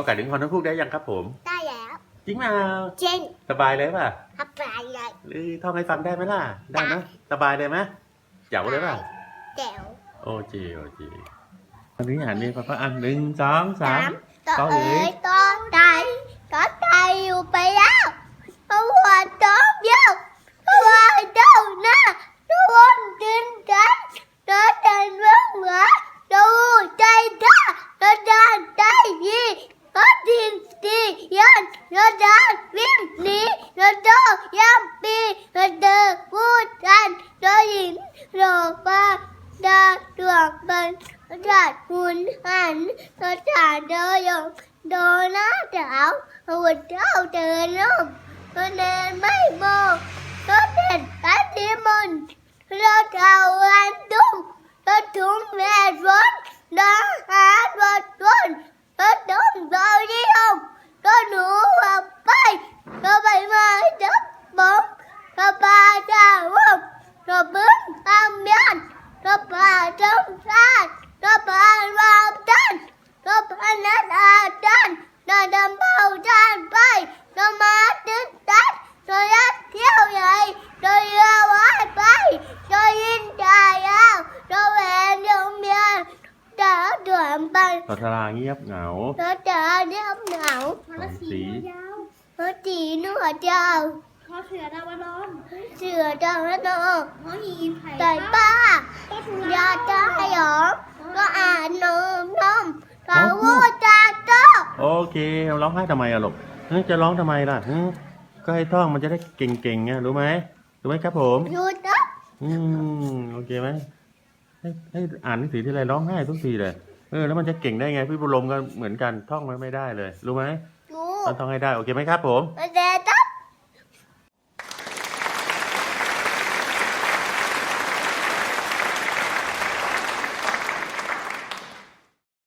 ก็ไก่ถึงฮอนทั้งคู่ได้ยังครับผม ได้แล้วจริงเปล่าเช่นสบายเลยป่ะทับปลายเลยหรือท่องให้ฟังได้ไหมล่ะ ได้ไหมสบายเลยไหมเจ๋วเลยป่ะแจ๋วโอเคโอเคอันนี้อ่านนี่ป้าป้าอันหนึ่งสองสามตัวต่อเอ๋เลย ยตัวไตตัวไตอยู่ไปแล้วตัวหัวตัวเดียวตัวเจ้าหน้าตัวดินกันตัวเดินเรื่องเหมือตัวใจท่าตัวเดินใจยีตัวดินดียันตัวเดินวิ่งหนีตัวเดินย่ำปีตัวเดินพูดกันตัวหญิงโลบ้าดาตัวบันจัดหุ่นหันตัวจ่าเดินยงโดน้าเจ้าหัวเจ้าเดินลมตัวเดินไม่มองตัวเป็นกันที่มันเราเจ้าอันตุ้มตัวทุ่งแม่ร้อนดังหาตัวต้นตัวตุ้มเราที่ห้องตัวหนูหับไปตัวใบไม้จับบอมตัวปลาจ้าวงตัวบึ้งตามยันตัวปลาจ้องซาดตัวปลาวางจันตัวปลานัดอาจันตัวดำเบาจันไปตัวมาตึ๊ดตัดตัวยัดเที่ยวใหญ่ตัวเรือวายไปตัวยินใจยาวตัวแหวนยงเมียดาวด่ วนไปตอทาราเงียบเหงาตัวเจอเนียบหนาวสองสีตัวจีหนวดยาวขอเสือดาวร้อนเสือดาวโนขอหีไผ่ไก่ป้าก็ทุยาลาจ้าหยองก็อ่านนมนมกาวูจาโตโอเคร้องไห้ทำไมอะลูกเฮ้ยจะร้องทำไมล่ะหึก็ให้ท่องมันจะได้เก่งๆไงรู้ไหมรู้ไหมครับผมยูทูบอืมโอเคไหมให้ให้อ่านหนังสือที่ไรร้องไห้ทุกทีเลย เออแล้วมันจะเก่งได้ไงพี่บุญลมก็เหมือนกันท่องมันไม่ได้เลย รู้ไหมยูต้องท่องให้ได้โอเคไหมครับผมเดตับ